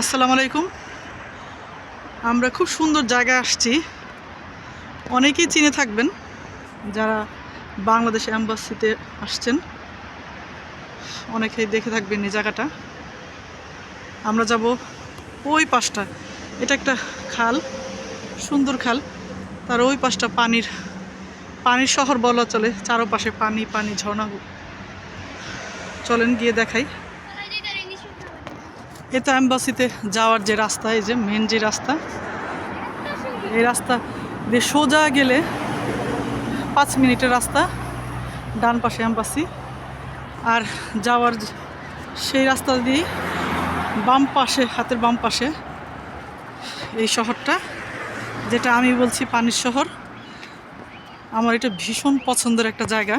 আসসালামু আলাইকুম। আমরা খুব সুন্দর জায়গায় আসছি। অনেকেই চিনে থাকবেন যারা বাংলাদেশ অ্যাম্বাসিতে আসছেন। অনেকেই দেখে থাকবেন এই জায়গাটা। আমরা যাব ওই পাশটা। এটা একটা খাল, সুন্দর খাল। তার ওই পাশটা পানির পানির শহর বলা চলে। চারপাশে পানি পানি, ঝর্ণা। চলেন গিয়ে দেখাই। এ তো অ্যাম্বাসিতে যাওয়ার যে রাস্তা, এই যে মেন যে রাস্তা, এই রাস্তা দিয়ে সোজা গেলে পাঁচ মিনিটের রাস্তা ডান পাশে অ্যাম্বাসি আর যাওয়ার সেই রাস্তা দিয়ে বাম পাশে, হাতের বাম পাশে এই শহরটা, যেটা আমি বলছি পানির শহর। আমার এটা ভীষণ পছন্দের একটা জায়গা।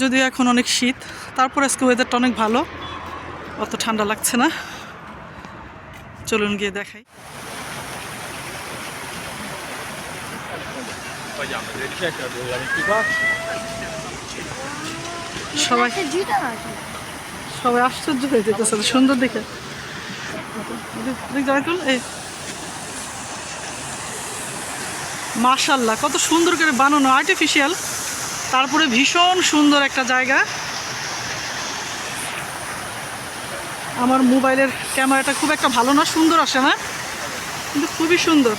যদিও এখন অনেক শীত, তারপর আজকে ওয়েদারটা অনেক ভালো। অত ঠান্ডা লাগছে না। চলুন গিয়ে দেখাই. সবাই সবাই আশ্চর্য হয়ে যেতেছে, সুন্দর দেখে। জায়তুল এই। কত সুন্দর করে বানানো আর্টিফিশিয়াল তারপরে ভীষণ সুন্দর একটা জায়গা। আমার মোবাইলের ক্যামেরাটা খুব একটা ভালো না, সুন্দর আসে না কিন্তু খুবই সুন্দর।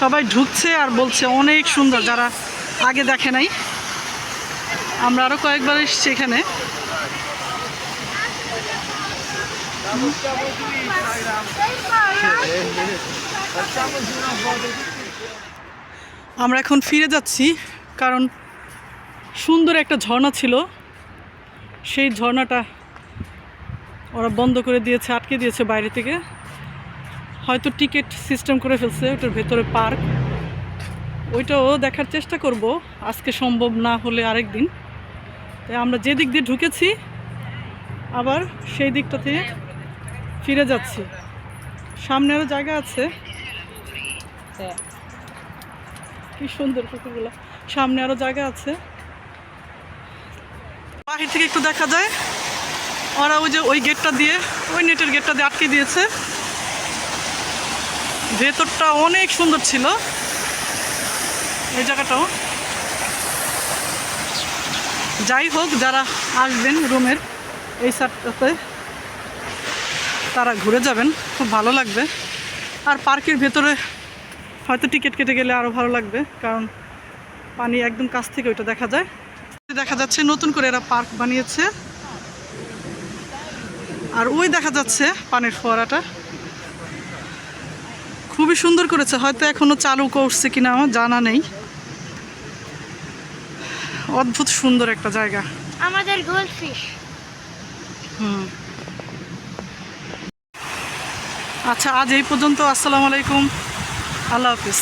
সবাই ঢুকছে আর বলছে, অনেক সুন্দর। যারা আগে দেখে নাই, আমরা আরও কয়েকবার এসেছি এখানে। আমরা এখন ফিরে যাচ্ছি, কারণ সুন্দর একটা ঝর্ণা ছিল। সেই ঝর্ণাটা ওরা বন্ধ করে দিয়েছে আটকে দিয়েছে বাইরে থেকে। হয়তো টিকিট সিস্টেম করে ফেলছে ওটার ভেতরে পার্ক। ওইটাও দেখার চেষ্টা করব আজকে সম্ভব না হলে আরেক দিন তাই আমরা যে দিক দিয়ে ঢুকেছি আবার সেই দিকটা থেকে ফিরে যাচ্ছি। সামনে আরও জায়গা আছে। কি সুন্দর পুকুরগুলো। সামনে আরও জায়গা আছে। বাহির থেকে একটু দেখা যায়। ওরা ওই যে ওই গেটটা দিয়ে, ওই নেটের গেটটা দিয়ে আটকে দিয়েছে। ভেতরটা অনেক সুন্দর ছিল। এই জায়গাটাও। যাই হোক, যারা আসবেন রুমের, এই সাইডটাতে, তারা ঘুরে যাবেন। খুব ভালো লাগবে। আর পার্কের ভেতরে হয়তো টিকিট কেটে গেলে আরও ভালো লাগবে, কারণ পানি একদম কাছ থেকে ওইটা দেখা যায়। দেখা যাচ্ছে নতুন করে এরা পার্ক বানিয়েছে। আর ওই দেখা যাচ্ছে পানির ফোয়ারাটা। খুবই সুন্দর করেছে হয়তো এখনও চালু করছে কিনা জানা নেই। অদ্ভুত সুন্দর একটা জায়গা। আমাদের হুম। আচ্ছা আজ এই পর্যন্ত আসসালামু আলাইকুম। আল্লাহ হাফিজ।